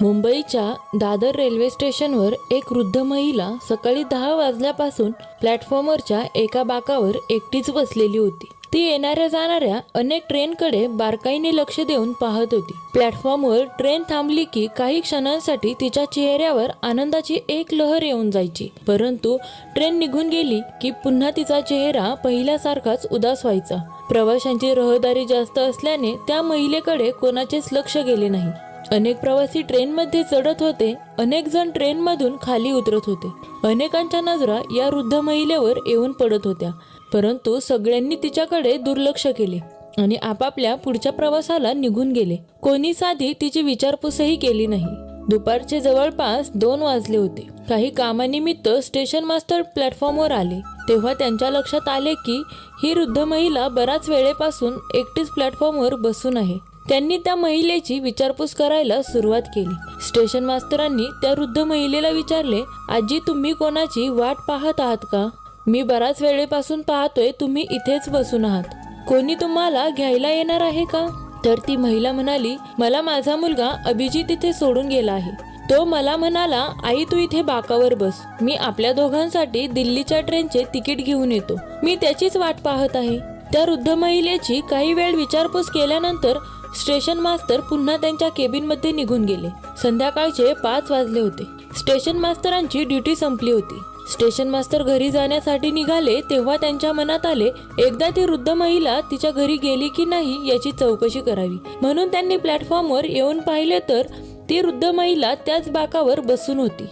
मुंबईच्या दादर रेल्वे स्टेशनवर एक वृद्ध महिला सकाळी दहा वाजल्यापासून प्लॅटफॉर्मवरच्या एका बाकावर एकटीच बसलेली होती. ती येणाऱ्या जाणाऱ्या अनेक ट्रेनकडे बारकाईने लक्ष देऊन पाहत होती. प्लॅटफॉर्मवर ट्रेन थांबली की काही क्षणांसाठी तिच्या चेहऱ्यावर आनंदाची एक लहर येऊन जायची. परंतु ट्रेन निघून गेली की पुन्हा तिचा चेहरा पहिल्यासारखाच उदास व्हायचा. प्रवाशांची रहदारी जास्त असल्याने त्या महिलेकडे कोणाचेच लक्ष गेले नाही. अनेक प्रवासी ट्रेनमध्ये चढत होते अनेक जण ट्रेनमधून खाली उतरत होते. अनेकांच्या नजरा या वृद्ध महिलेवर येऊन पडत होत्या परंतु सगळ्यांनी तिच्याकडे दुर्लक्ष केले आणि आपापल्या पुढच्या प्रवासाला निघून गेले. कोणी साधी तिची विचारपूसही केली नाही. दुपारचे जवळपास दोन वाजले होते. काही कामानिमित्त स्टेशन मास्टर प्लॅटफॉर्मवर आले. तेव्हा त्यांच्या लक्षात आले की ही वृद्ध महिला बराच वेळेपासून एकटीच प्लॅटफॉर्मवर बसून आहे. त्यांनी त्या महिलेची विचारपूस करायला सुरुवात केली. स्टेशन मास्तरांनी त्या वृद्ध महिलेला विचारले आजी तुम्ही कोणाची वाट पाहत आहात का? मी बराच वेळेपासून पाहतोय तुम्ही इथेच बसून आहात. कोणी तुम्हाला घ्यायला येणार आहे का? तर ती महिला म्हणाली मला माझा मुलगा अभिजित इथे सोडून गेला आहे. तो मला म्हणाला आई तू इथे बाकावर बस. मी आपल्या दोघांसाठी दिल्लीच्या ट्रेनचे तिकीट घेऊन येतो. मी त्याचीच वाट पाहत आहे त्या वृद्ध महिलेची काही वेळ विचारपूस केल्यानंतर स्टेशन मास्तर पुन्हा त्यांच्या केबिनमध्ये निघून गेले. संध्याकाळचे पाच वाजले होते. स्टेशन मास्तरांची ड्युटी संपली होती. स्टेशन मास्तर घरी जाण्यासाठी निघाले तेव्हा त्यांच्या मनात आले एकदा ती वृद्ध महिला तिच्या घरी गेली की नाही याची चौकशी करावी. म्हणून त्यांनी प्लॅटफॉर्मवर येऊन पाहिले तर ती वृद्ध महिला त्याच बाकावर बसून होती.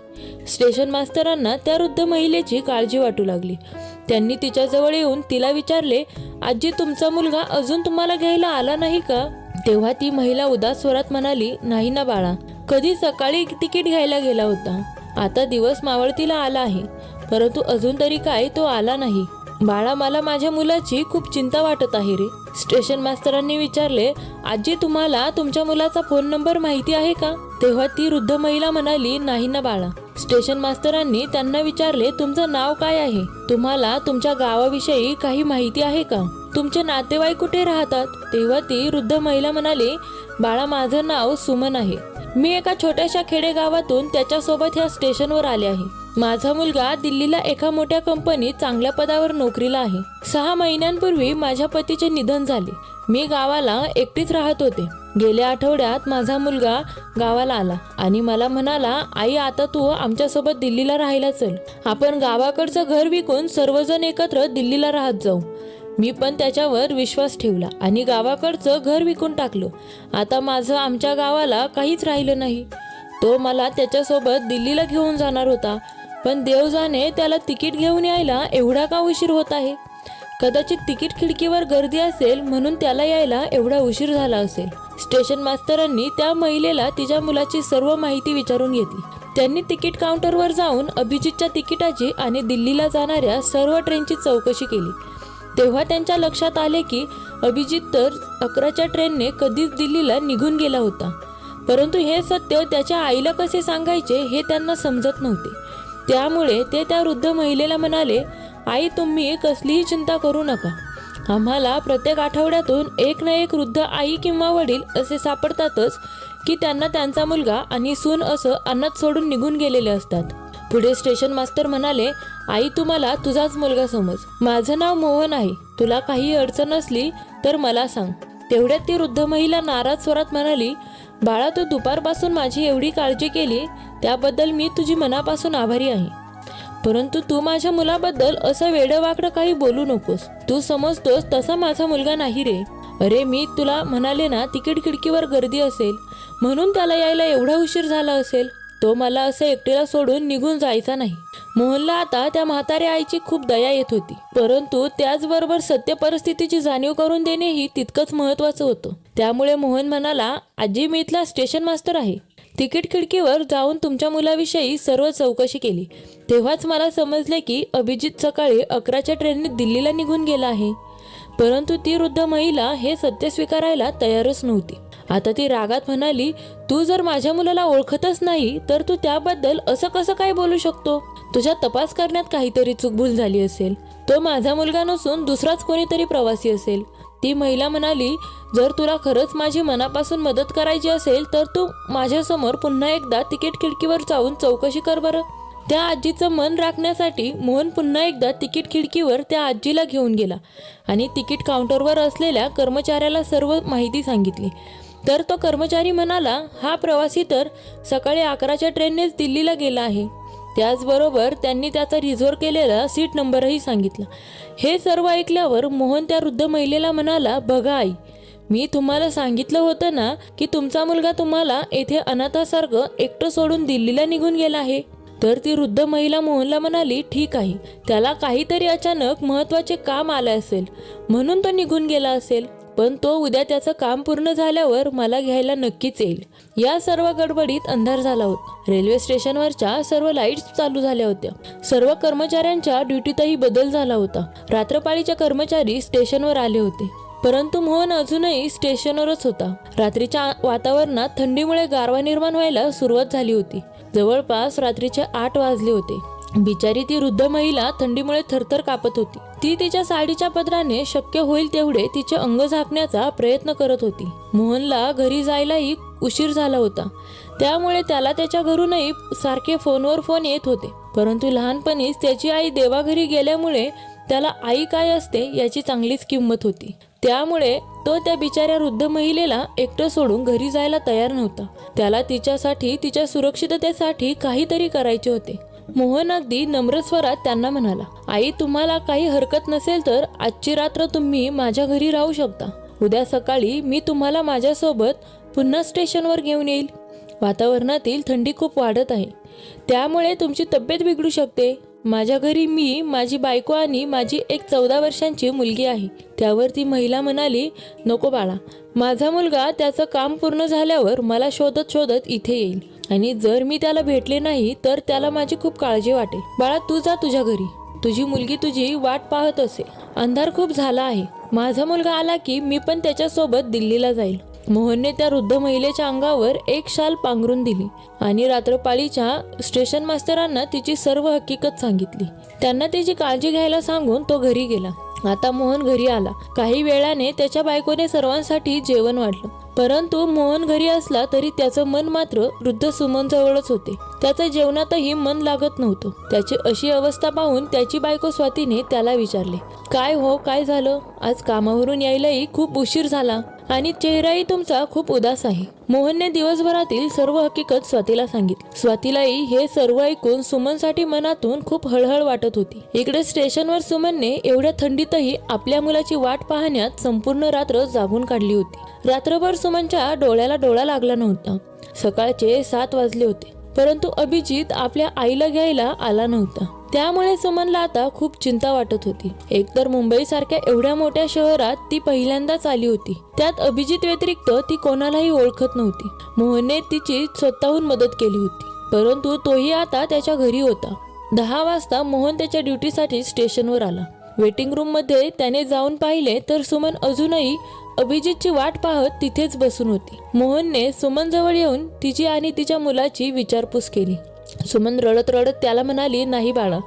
स्टेशन मास्तरांना त्या वृद्ध महिलेची काळजी वाटू लागली. त्यांनी तिच्याजवळ येऊन तिला विचारले आजी तुमचा मुलगा अजून तुम्हाला घ्यायला आला नाही का? तेव्हा ती महिला उदास स्वरात म्हणाली नाही ना बाळा कधी सकाळी तिकीट घ्यायला गेला होता. आता दिवस मावळतीला आला आहे. परंतु अजून तरी काय तो आला नाही. बाळा मला माझ्या मुलाची खूप चिंता वाटत आहे रे. स्टेशन मास्तरांनी विचारले आजी तुम्हाला तुमच्या मुलाचा फोन नंबर माहिती आहे का? तेव्हा ती वृद्ध महिला म्हणाली नाही ना बाळा. स्टेशन मास्तरांनी त्यांना विचारले तुमचं नाव काय आहे? तुम्हाला तुमच्या गावाविषयी काही माहिती आहे का? तुमचे नातेवाईक कुठे राहतात? तेव्हा ती वृद्ध महिला म्हणाली बाळा माझं नाव सुमन आहे. मी एका छोट्याशा खेडेगावातून त्याच्यासोबत ह्या स्टेशनवर आले आहे. माझा मुलगा दिल्लीला एका मोठ्या कंपनीत चांगल्या पदावर नोकरीला आहे. सहा महिन्यांपूर्वी माझ्या पतीचे निधन झाले. मी गावाला एकटीच राहत होते. गेल्या आठवड्यात माझा मुलगा गावाला आला आणि मला म्हणाला आई आता तू आमच्यासोबत दिल्लीला राहायला चल. आपण गावाकडचं घर विकून सर्वजण एकत्र दिल्लीला राहत जाऊ. मी पण त्याच्यावर विश्वास ठेवला आणि गावाकडचं घर विकून टाकलं. आता माझं आमच्या गावाला काहीच राहिलं नाही. तो मला त्याच्यासोबत दिल्लीला घेऊन जाणार होता. पण देवजाने त्याला तिकीट घेऊन यायला एवढा का उशीर होत आहे? कदाचित तिकीट खिडकीवर गर्दी असेल म्हणून त्याला यायला एवढा उशीर झाला असेल. स्टेशन मास्तरांनी त्या महिलेला तिच्या मुलाची सर्व माहिती विचारून घेतली. त्यांनी तिकीट काउंटरवर जाऊन अभिजितच्या तिकिटाची आणि दिल्लीला जाणाऱ्या सर्व ट्रेनची चौकशी केली. तेव्हा त्यांच्या लक्षात आले की अभिजित तर अकराच्या ट्रेनने कधीच दिल्लीला निघून गेला होता. परंतु हे सत्य त्याच्या आईला कसे सांगायचे हे त्यांना समजत नव्हते. त्यामुळे ते त्या वृद्ध महिलेला म्हणाले आई तुम्ही कसलीही चिंता करू नका. आम्हाला प्रत्येक आठवड्यातून एक ना एक वृद्ध आई किंवा वडील असे सापडतातच की त्यांना त्यांचा मुलगा आणि सून असं अन्नात सोडून निघून गेलेले असतात. पुढे स्टेशन मास्तर म्हणाले आई तुम्हाला तुझाच मुलगा समज. माझं नाव मोहन आहे. तुला काही अडचण असली तर मला सांग. तेवढ्यात ती वृद्ध महिला नाराज स्वरात म्हणाली बाळा तू दुपारपासून माझी एवढी काळजी केली त्याबद्दल मी तुझी मनापासून आभारी आहे. परंतु तू माझ्या मुलाबद्दल असं वेडवाकडं काही बोलू नकोस. तू समजतोस तसा माझा मुलगा नाही रे. अरे मी तुला म्हणाले ना तिकीट खिडकीवर गर्दी असेल. म्हणून त्याला यायला एवढा उशीर झाला असेल. तो मला असं एकटीला सोडून निघून जायचा नाही. मोहनला आता त्या म्हाताऱ्या आईची खूप दया येत होती. परंतु त्याचबरोबर सत्य परिस्थितीची जाणीव करून देणेही तितकंच महत्वाचं होतं. त्यामुळे मोहन म्हणाला आजी मी इथला स्टेशन मास्तर आहे. तिकीट खिडकीवर जाऊन तुमच्या मुलाविषयी सर्व चौकशी केली. तेव्हाच मला समजले की अभिजित सकाळी अकराच्या ट्रेनने दिल्लीला निघून गेला आहे. परंतु ती वृद्ध महिला हे सत्य स्वीकारायला तयारच नव्हती. आता ती रागात म्हणाली तू जर माझ्या मुलाला ओळखतच नाही तर तू त्याबद्दल असं कसं काय बोलू शकतो? तुझ्या तपास करण्यात काहीतरी चुकभूल झाली असेल. तो माझा मुलगा नसून दुसराच कोणीतरी प्रवासी असेल. ती महिला म्हणाली जर तुला खरंच माझी मनापासून मदत करायची असेल तर तू माझ्यासमोर पुन्हा एकदा तिकीट खिडकीवर जाऊन चौकशी कर बरं. त्या आजीचं मन राखण्यासाठी मोहन पुन्हा एकदा तिकीट खिडकीवर त्या आजीला घेऊन गेला आणि तिकीट काउंटरवर असलेल्या कर्मचाऱ्याला सर्व माहिती सांगितली. तर तो कर्मचारी म्हणाला हा प्रवासी तर सकाळी अकराच्या ट्रेननेच दिल्लीला गेला आहे. त्याचबरोबर त्यांनी त्याचा रिझर्व केलेला सीट नंबरही सांगितला. हे सर्व ऐकल्यावर मोहन त्या वृद्ध महिलेला म्हणाला बघा आई मी तुम्हाला सांगितलं होतं ना की तुमचा मुलगा तुम्हाला येथे अनाथासारखं एकटं सोडून दिल्लीला निघून गेला आहे. तर ती वृद्ध महिला मोहनला म्हणाली ठीक आहे त्याला काहीतरी अचानक महत्त्वाचे काम आलं असेल म्हणून तो निघून गेला असेल. पण तो उद्या त्याचं काम पूर्ण झाल्यावर मला घ्यायला नक्कीच येईल. या सर्व गडबडीत अंधार झाला होता. रेल्वे स्टेशनवरच्या सर्व लाईट्स चालू झाल्या होत्या. सर्व कर्मचाऱ्यांच्या ड्युटीतही बदल झाला होता. रात्रपाळीचे कर्मचारी स्टेशनवर आले होते. परंतु मोहन अजूनही स्टेशनवरच होता. रात्रीच्या वातावरणात थंडीमुळे गारवा निर्माण व्हायला सुरुवात झाली होती. जवळपास रात्रीचे आठ वाजले होते. बिचारी ती वृद्ध महिला थंडीमुळे थरथर कापत होती. ती तिच्या साडीच्या पदराने शक्य होईल तेवढे तिचे अंग झाकण्याचा प्रयत्न करत होती. मोहनला घरी जायलाही उशीर झाला होता. त्यामुळे त्याला त्याच्या घरूनही सारखे फोनवर फोन येत होते. परंतु लहानपणीच त्याची आई देवाघरी गेल्यामुळे त्याला आई काय असते याची चांगलीच किंमत होती. त्यामुळे तो त्या बिचाऱ्या वृद्ध महिलेला एकटं सोडून घरी जायला तयार नव्हता. त्याला तिच्यासाठी तिच्या सुरक्षिततेसाठी काहीतरी करायचे होते. मोहन अगदी नम्र स्वरात त्यांना म्हणाला आई तुम्हाला काही हरकत नसेल तर आजची रात्र तुम्ही माझ्या घरी राहू शकता. उद्या सकाळी मी तुम्हाला माझ्यासोबत पुन्हा स्टेशनवर घेऊन येईल. वातावरणातील थंडी खूप वाढत आहे. त्यामुळे तुमची तब्येत बिघडू शकते. माझ्या घरी मी माझी बायको आणि माझी एक चौदा वर्षांची मुलगी आहे. त्यावर ती महिला म्हणाली नको बाळा माझा मुलगा त्याचं काम पूर्ण झाल्यावर मला शोधत शोधत इथे येईल. आणि जर मी त्याला भेटले नाही तर त्याला माझी खूप काळजी वाटेल बाळा तू जा तुझ्या घरी. तुझी मुलगी तुझी वाट पाहत असे. अंधार खूप झाला आहे. माझा मुलगा आला की मी पण त्याच्यासोबत दिल्लीला जाईल. मोहनने त्या वृद्ध महिलेच्या अंगावर एक शाल पांघरून दिली आणि रात्रपाळीच्या स्टेशन मास्तरांना तिची सर्व हकीकत सांगितली. त्यांना तिची काळजी घ्यायला सांगून तो घरी गेला. आता मोहन घरी आला. काही वेळाने त्याच्या बायकोने सर्वांसाठी जेवण वाढलं. परंतु मोहन घरी असला तरी त्याचं मन मात्र वृद्ध सुमन जवळच होते. त्याचं जेवणातही मन लागत नव्हतं. त्याची अशी अवस्था पाहून त्याची बायको स्वातीने त्याला विचारले काय हो? काय झालं? आज कामावरून यायलाही खूप उशीर झाला. आणि चेहराही तुमचा खूप उदास आहे. मोहनने दिवसभरातील सर्व हकीकत स्वातीला सांगितली. स्वातीलाही हे सर्व ऐकून सुमनसाठी मनातून खूप हळहळ वाटत होती. इकडे स्टेशनवर सुमनने एवढ्या थंडीतही आपल्या मुलाची वाट पाहण्यात संपूर्ण रात्र जागून काढली होती. रात्रभर सुमनच्या डोळ्याला डोळा लागला नव्हता. सकाळचे सात वाजले होते. परंतु अभिजित आपल्या आईला घ्यायला आला नव्हता. त्यामुळे सुमनला आता खूप चिंता वाटत होती. एकतर मुंबई सारख्या एवढ्या मोठ्या शहरात ती पहिल्यांदाच आली होती. त्यात अभिजित व्यतिरिक्त ती कोणालाही ओळखत नव्हती. मोहनने तिची स्वतःहून मदत केली होती. परंतु तोही आता त्याच्या घरी होता. दहा वाजता मोहन त्याच्या ड्युटीसाठी स्टेशनवर आला. वेटिंग रूममध्ये त्याने जाऊन पाहिले तर सुमन अजूनही अभिजितची वाट पाहत तिथेच बसून होती. मोहनने सुमन जवळ येऊन तिची आणि तिच्या मुलाची विचारपूस केली. सुमन रडत रडत त्याला म्हणाली नाही बाळा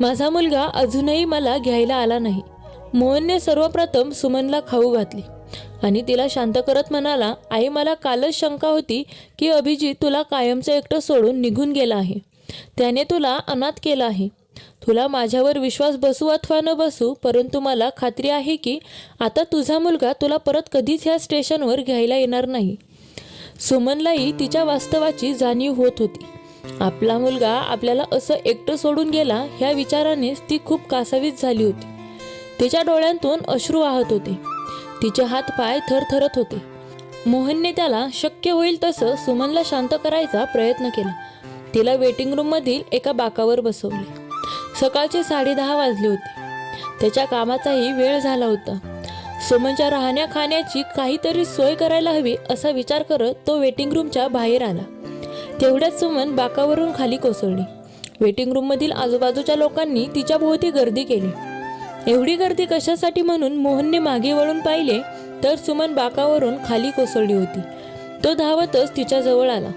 माझा मुलगा अजूनही मला घ्यायला आला नाही. मोहनने सर्वप्रथम सुमनला खाऊ घातली आणि तिला शांत करत म्हणाला आई मला कालच शंका होती की अभिजित तुला कायमचं एकटं सोडून निघून गेला आहे. त्याने तुला अनाथ केला आहे. तुला माझ्यावर विश्वास बसू अथवा न बसू परंतु मला खात्री आहे की आता तुझा मुलगा तुला परत कधीच ह्या स्टेशनवर घ्यायला येणार नाही. सुमनलाही तिच्या वास्तवाची जाणीव होत होती. आपला मुलगा आपल्याला असं एकटं सोडून गेला ह्या विचारानेच ती खूप कासावीस झाली होती. तिच्या डोळ्यांतून अश्रू वाहत होते. तिचे हात पाय थरथरत होते. मोहनने त्याला शक्य होईल तसं सुमनला शांत करायचा प्रयत्न केला. तिला वेटिंग रूममधील एका बाकावर बसवले. सकाळचे साडेदहा वाजले होते. त्याच्या कामाचाही वेळ झाला होता. सुमनच्या राहण्या खाण्याची काहीतरी सोय करायला हवी असा विचार करत तो वेटिंग रूमच्या बाहेर आला. तेवढ्यात सुमन बाकावरून खाली कोसळली. वेटिंग रूममधील आजूबाजूच्या लोकांनी तिच्या भोवती गर्दी केली. एवढी गर्दी कशासाठी म्हणून मोहनने मागे वळून पाहिले तर सुमन बाकावरून खाली कोसळली होती. तो धावतच तिच्या जवळ आला.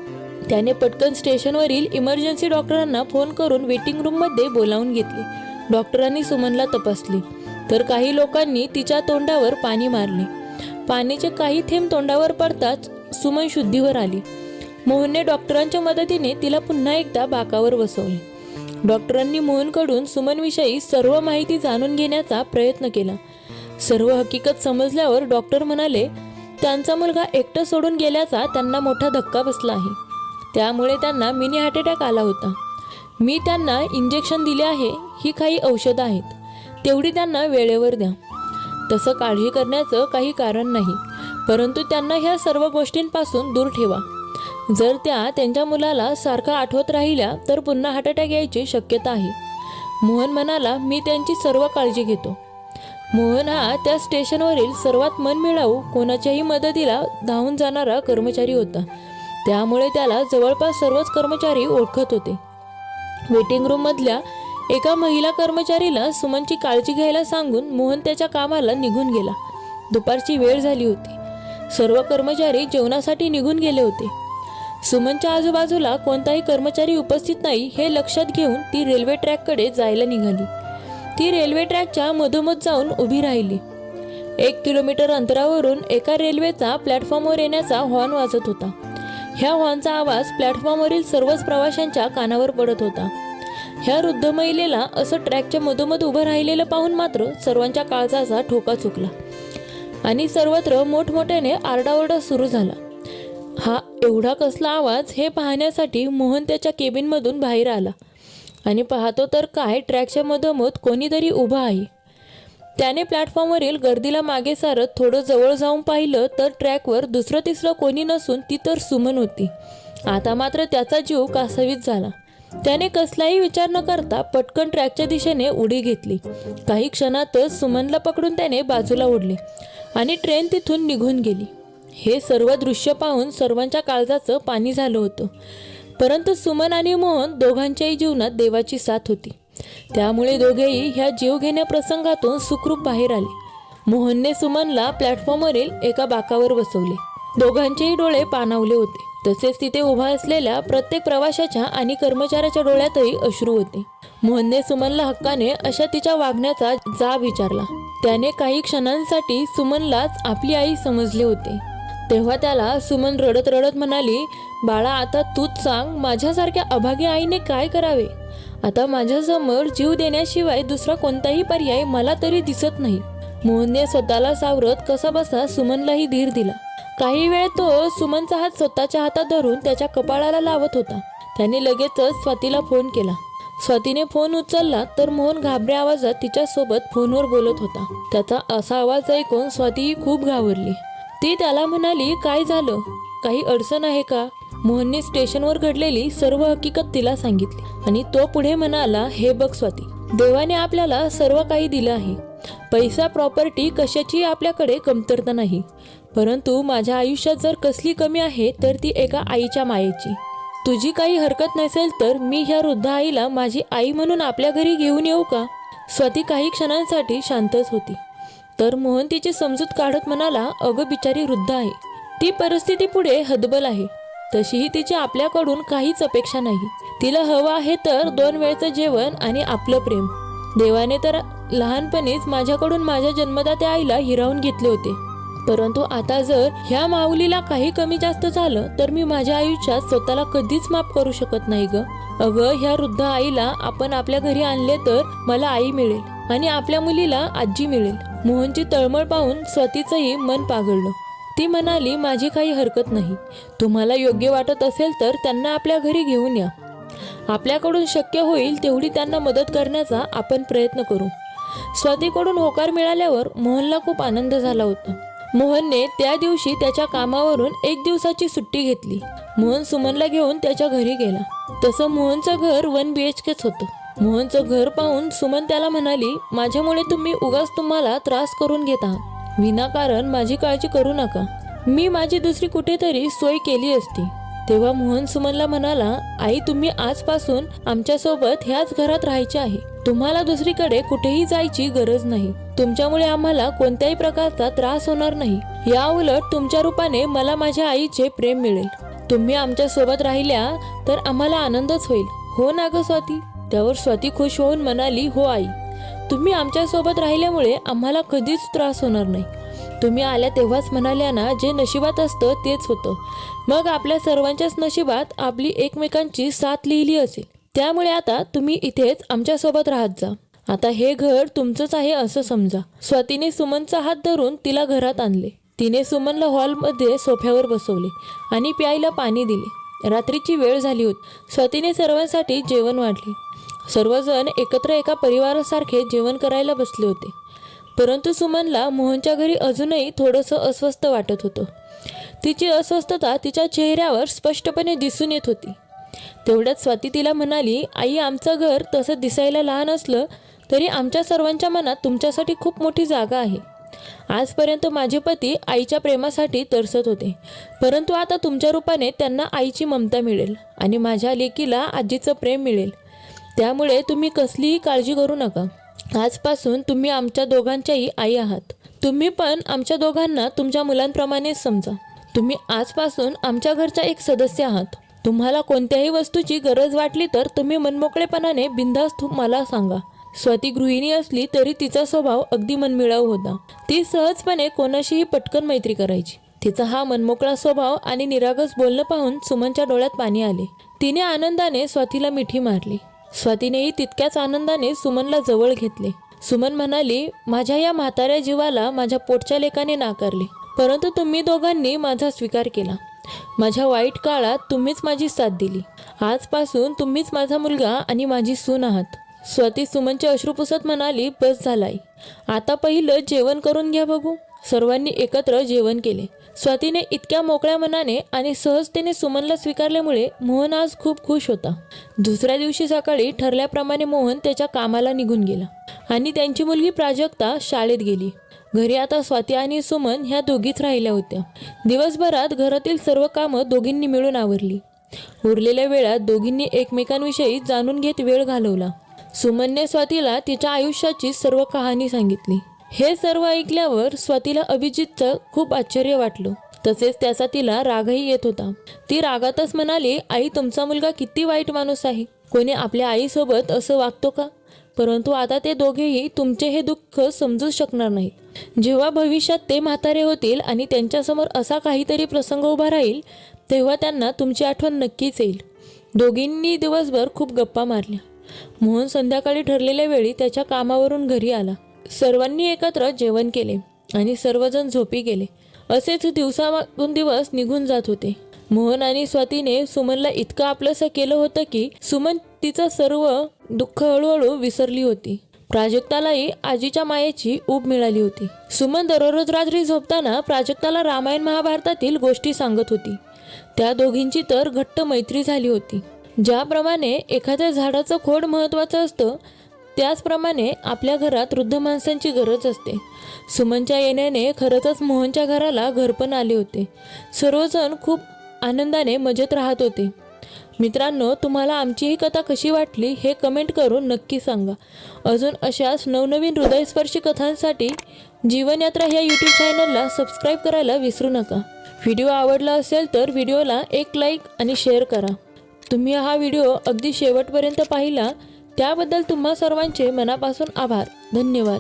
त्याने पटकन स्टेशनवरील इमर्जन्सी डॉक्टरांना फोन करून वेटिंग रूममध्ये बोलावून घेतले. डॉक्टरांनी सुमनला तपासले. तर काही लोकांनी तिच्या तोंडावर पाणी मारले. पाण्याचे काही थेंब तोंडावर पडताच सुमन शुद्धीवर आली. मोहनने डॉक्टरांच्या मदतीने तिला पुन्हा एकदा बाकावर बसवले. डॉक्टरांनी मोहनकडून सुमनविषयी सर्व माहिती जाणून घेण्याचा प्रयत्न केला. सर्व हकीकत समजल्यावर डॉक्टर म्हणाले त्यांचा मुलगा एकटं सोडून गेल्याचा त्यांना मोठा धक्का बसला आहे. त्यामुळे त्यांना मिनी हार्ट अटॅक आला होता. मी त्यांना इंजेक्शन दिले आहे ही काही औषधं आहेत. तेवढी त्यांना वेळेवर द्या. तसं काळजी करण्याचं काही कारण नाही परंतु त्यांना ह्या सर्व गोष्टींपासून दूर ठेवा. जर त्या त्यांच्या मुलाला सारखं आठवत राहिल्या तर पुन्हा हार्ट अटॅक यायची शक्यता आहे. मोहन म्हणाला मी त्यांची सर्व काळजी घेतो. मोहन हा त्या स्टेशनवरील सर्वात मन मिळावू कोणाच्याही मदतीला धावून जाणारा कर्मचारी होता. त्यामुळे त्याला जवळपास सर्वच कर्मचारी ओळखत होते. वेटिंग रूममधल्या एका महिला कर्मचारीला सुमनची काळजी घ्यायला सांगून मोहन त्याच्या कामाला निघून गेला. दुपारची वेळ झाली होती. सर्व कर्मचारी जेवणासाठी निघून गेले होते. सुमनच्या आजूबाजूला कोणताही कर्मचारी उपस्थित नाही हे लक्षात घेऊन ती रेल्वे ट्रॅककडे जायला निघाली. ती रेल्वे ट्रॅकच्या मधोमध जाऊन उभी राहिली. एक किलोमीटर अंतरावरून एका रेल्वेचा प्लॅटफॉर्मवर येण्याचा हॉर्न वाजत होता. ह्या हॉर्नचा आवाज प्लॅटफॉर्मवरील सर्वच प्रवाशांच्या कानावर पडत होता. ह्या वृद्ध महिलेला असं ट्रॅकच्या मधोमध उभं राहिलेलं पाहून मात्र सर्वांच्या काळजाचा ठोका चुकला. आणि सर्वत्र मोठमोठ्याने आरडाओरडा सुरू झाला. हा एवढा कसला आवाज हे पाहण्यासाठी मोहन त्याच्या केबिनमधून बाहेर आला. आणि पाहतो तर काय ट्रॅकच्या मधोमध कोणीतरी उभा आहे. त्याने प्लॅटफॉर्मवरील गर्दीला मागे सारत थोडं जवळ जाऊन पाहिलं तर ट्रॅकवर दुसरं तिसरं कोणी नसून ती तर सुमन होती. आता मात्र त्याचा जीव कासवीत झाला. त्याने कसलाही विचार न करता पटकन ट्रॅकच्या दिशेने उडी घेतली. काही क्षणातच सुमनला पकडून त्याने बाजूला ओढले आणि ट्रेन तिथून निघून गेली. हे सर्व दृश्य पाहून सर्वांच्या काळजाचं पाणी झालं होतं. परंतु सुमन आणि मोहन दोघांच्याही जीवनात देवाची साथ होती. त्यामुळे दोघेही ह्या जीवघेण्या प्रसंगातून सुखरूप बाहेर आले. मोहनने सुमनला प्लॅटफॉर्मवरील एका बाकावर बसवले. दोघांचेही डोळे पाणावले होते. तसेच तिथे उभा असलेल्या प्रत्येक प्रवाशाच्या आणि कर्मचाऱ्याच्या डोळ्यातही अश्रू होते. मोहनने सुमनला हक्काने अशा तिच्या वागण्याचा जाब विचारला. त्याने काही क्षणांसाठी सुमनलाच आपली आई समजले होते. तेव्हा त्याला सुमन रडत रडत म्हणाली बाळा आता तूच सांग माझ्यासारख्या अभागी आईने काय करावे? आता माझ्यासमोर जीव देण्याशिवाय दुसरा कोणताही पर्याय मला तरी दिसत नाही. मोहनने स्वतःला सावरत कसा बसा सुमनलाही धीर दिला. काही वेळ तो सुमनचा हात स्वतःच्या हातात धरून त्याच्या कपाळाला लावत होता. त्याने लगेचच स्वातीला फोन केला. स्वातीने फोन उचलला तर मोहन घाबऱ्या आवाजात तिच्यासोबत फोनवर बोलत होता. त्याचा असा आवाज ऐकून स्वातीही खूप घाबरली. ती त्याला म्हणाली काय झालं? काही अडचण आहे का? मोहनने स्टेशनवर घडलेली सर्व हकीकत तिला सांगितली. आणि तो पुढे म्हणाला हे बघ स्वाती देवाने आपल्याला सर्व काही दिलं आहे. पैसा प्रॉपर्टी कशाची आपल्याकडे कमतरता नाही. परंतु माझ्या आयुष्यात जर कसली कमी आहे तर ती एका आईच्या मायेची. तुझी काही हरकत नसेल तर मी ह्या वृद्ध आईला माझी आई म्हणून आपल्या घरी घेऊन येऊ का? स्वाती काही क्षणांसाठी शांतच होती. तर मोहन तिची समजूत काढत म्हणाला अगं बिचारी वृद्ध आहे. ती परिस्थिती पुढे हदबल आहे. तशीही तिची आपल्याकडून काहीच अपेक्षा नाही. तिला हवं आहे तर दोन वेळचं जेवण आणि आपलं प्रेम. देवाने तर लहानपणीच माझ्याकडून माझ्या जन्मदात्या आईला हिरावून घेतले होते. परंतु आता जर ह्या माऊलीला काही कमी जास्त झालं तर मी माझ्या आयुष्यात स्वतःला कधीच माफ करू शकत नाही ग. अगं ह्या वृद्ध आईला आपण आपल्या घरी आणले तर मला आई मिळेल आणि आपल्या मुलीला आजी मिळेल. मोहनची तळमळ पाहून स्वतीचंही मन पागळलं ती म्हणाली माझी काही हरकत नाही. तुम्हाला योग्य वाटत असेल तर त्यांना आपल्या घरी घेऊन या. आपल्याकडून शक्य होईल तेवढी त्यांना मदत करण्याचा आपण प्रयत्न करू. स्वातीकडून होकार मिळाल्यावर मोहनला खूप आनंद झाला होता. मोहनने त्या दिवशी त्याच्या कामावरून एक दिवसाची सुट्टी घेतली. मोहन सुमनला घेऊन त्याच्या घरी गेला. तसं मोहनचं घर वन बी एच केच होतं. मोहनचं घर पाहून सुमन त्याला म्हणाली माझ्यामुळे तुम्ही उगाच तुम्हाला त्रास करून घेत आहात. विनाकारण माझी काळजी करू नका. मी माझी दुसरी कुठेतरी सोय केली असती. तेव्हा मोहन सुमनला म्हणाला आई तुम्ही आजपासून आमच्यासोबत ह्याच घरात राहायचे आहे. तुम्हाला दुसरीकडे कुठेही जायची गरज नाही. तुमच्यामुळे आम्हाला कोणत्याही प्रकारचा त्रास होणार नाही. या उलट तुमच्या रूपाने मला माझ्या आईचे प्रेम मिळेल. तुम्ही आमच्यासोबत राहिल्या तर आम्हाला आनंदच होईल. हो ना ग स्वाती? त्यावर स्वाती खुश होऊन म्हणाली हो आई. तुम्ही आमच्यासोबत राहिल्यामुळे आम्हाला कधीच त्रास होणार नाही. तुम्ही आल्या तेव्हाच म्हणाल्या ना जे नशिबात असतं तेच होतं. मग आपल्या सर्वांच्याच नशिबात आपली एकमेकांची साथ लिहिली असेल. त्यामुळे आता तुम्ही इथेच आमच्यासोबत राहत जा. आता हे घर तुमचंच आहे असं समजा. स्वातीने सुमनचा हात धरून तिला घरात आणले. तिने सुमनला हॉलमध्ये सोफ्यावर बसवले आणि प्यायला पाणी दिले. रात्रीची वेळ झाली होती. स्वातीने सर्वांसाठी जेवण वाढले सर्वजण एकत्र एका परिवारासारखे जेवण करायला बसले होते. परंतु सुमनला मोहनच्या घरी अजूनही थोडंसं अस्वस्थ वाटत होतं. तिची अस्वस्थता तिच्या चेहऱ्यावर स्पष्टपणे दिसून येत होती. तेवढ्यात स्वाती तिला म्हणाली आई आमचं घर तसं दिसायला लहान असलं तरी आमच्या सर्वांच्या मनात तुमच्यासाठी खूप मोठी जागा आहे. आजपर्यंत माझे पती आईच्या प्रेमासाठी तरसत होते. परंतु आता तुमच्या रूपाने त्यांना आईची ममता मिळेल आणि माझ्या लेकीला आजीचं प्रेम मिळेल. त्यामुळे तुम्ही कसलीही काळजी करू नका. आजपासून तुम्ही आमच्या दोघांच्याही आई आहात. तुम्ही पण आमच्या दोघांना तुमच्या मुलांप्रमाणेच समजा. तुम्ही आजपासून आमच्या घरचा एक सदस्य आहात. तुम्हाला कोणत्याही वस्तूची गरज वाटली तर तुम्ही मनमोकळेपणाने बिनधास्त मला सांगा. स्वाती गृहिणी असली तरी तिचा स्वभाव अगदी मनमिळाऊ होता. ती सहजपणे कोणाशीही पटकन मैत्री करायची. तिचा हा मनमोकळा स्वभाव आणि निरागस बोलणं पाहून सुमनच्या डोळ्यात पाणी आले. तिने आनंदाने स्वातीला मिठी मारली. स्वातीनेही तितक्याच आनंदाने सुमनला जवळ घेतले. सुमन म्हणाली माझ्या या म्हाताऱ्या जीवाला माझ्या पोटच्या लेखाने नाकारले. परंतु तुम्ही दोघांनी माझा स्वीकार केला. माझ्या वाईट काळात तुम्हीच माझी साथ दिली. आजपासून तुम्हीच माझा मुलगा आणि माझी सून आहात. स्वाती सुमनचे अश्रू पुसत म्हणाली बस झालाय. आता पहिलं जेवण करून घ्या बघू. सर्वांनी एकत्र जेवण केले. स्वातीने इतक्या मोकळ्या मनाने आणि सहजतेने सुमनला स्वीकारल्यामुळे मोहन आज खूप खुश होता. दुसऱ्या दिवशी सकाळी ठरल्याप्रमाणे मोहन त्याच्या कामाला निघून गेला आणि त्यांची मुलगी प्राजक्ता शाळेत गेली. घरी आता स्वाती आणि सुमन ह्या दोघीच राहिल्या होत्या. दिवसभरात घरातील सर्व कामं दोघींनी मिळून आवरली. उरलेल्या वेळात दोघींनी एकमेकांविषयी जाणून घेत वेळ घालवला. सुमनने स्वातीला तिच्या आयुष्याची सर्व कहाणी सांगितली. हे सर्व ऐकल्यावर स्वातीला अभिजितचं खूप आश्चर्य वाटलं. तसेच त्याचा तिला रागही येत होता. ती रागातच म्हणाली आई तुमचा मुलगा किती वाईट माणूस आहे. कोणी आपल्या आईसोबत असं वागतो का? परंतु आता ते दोघेही तुमचे हे दुःख समजू शकणार नाहीत. जेव्हा भविष्यात ते म्हातारे होतील आणि त्यांच्यासमोर असा काहीतरी प्रसंग उभा राहील तेव्हा त्यांना तुमची आठवण नक्कीच येईल. दोघींनी दिवसभर खूप गप्पा मारल्या. मोहन संध्याकाळी ठरलेल्या वेळी त्याच्या कामावरून घरी आला. सर्वांनी एकत्र जेवण केले आणि सर्वजण झोपी गेले. असेच दिवसामागून दिवस निघून जात होते. मोहन आणि स्वातीने सुमनला इतकं आपलंसं केलं होतं की सुमन तिचं सर्व दुःख हळूहळू विसरली होती. प्राजक्तालाही आजीच्या मायेची ऊब मिळाली होती. सुमन दररोज रात्री झोपताना प्राजक्ताला रामायण महाभारतातील गोष्टी सांगत होती. त्या दोघींची तर घट्ट मैत्री झाली होती. ज्याप्रमाणे एखाद्या झाडाचं खोड महत्त्वाचं असतं त्याचप्रमाणे आपल्या घरात वृद्ध माणसांची गरज असते. सुमनच्या येण्याने खरंच मोहनच्या घराला घरपण आले होते. सर्वजण खूप आनंदाने मजेत राहत होते. मित्रांनो तुम्हाला आमची ही कथा कशी वाटली हे कमेंट करून नक्की सांगा. अजून अशाच नवनवीन हृदयस्पर्शी कथांसाठी जीवनयात्रा ह्या यूट्यूब चॅनलला सबस्क्राईब करायला विसरू नका. व्हिडिओ आवडला असेल तर व्हिडिओला एक लाईक आणि शेअर करा. तुम्ही हा व्हिडिओ अगदी शेवटपर्यंत पाहिला त्याबद्दल तुम्हा सर्वांचे मनापासून आभार. धन्यवाद.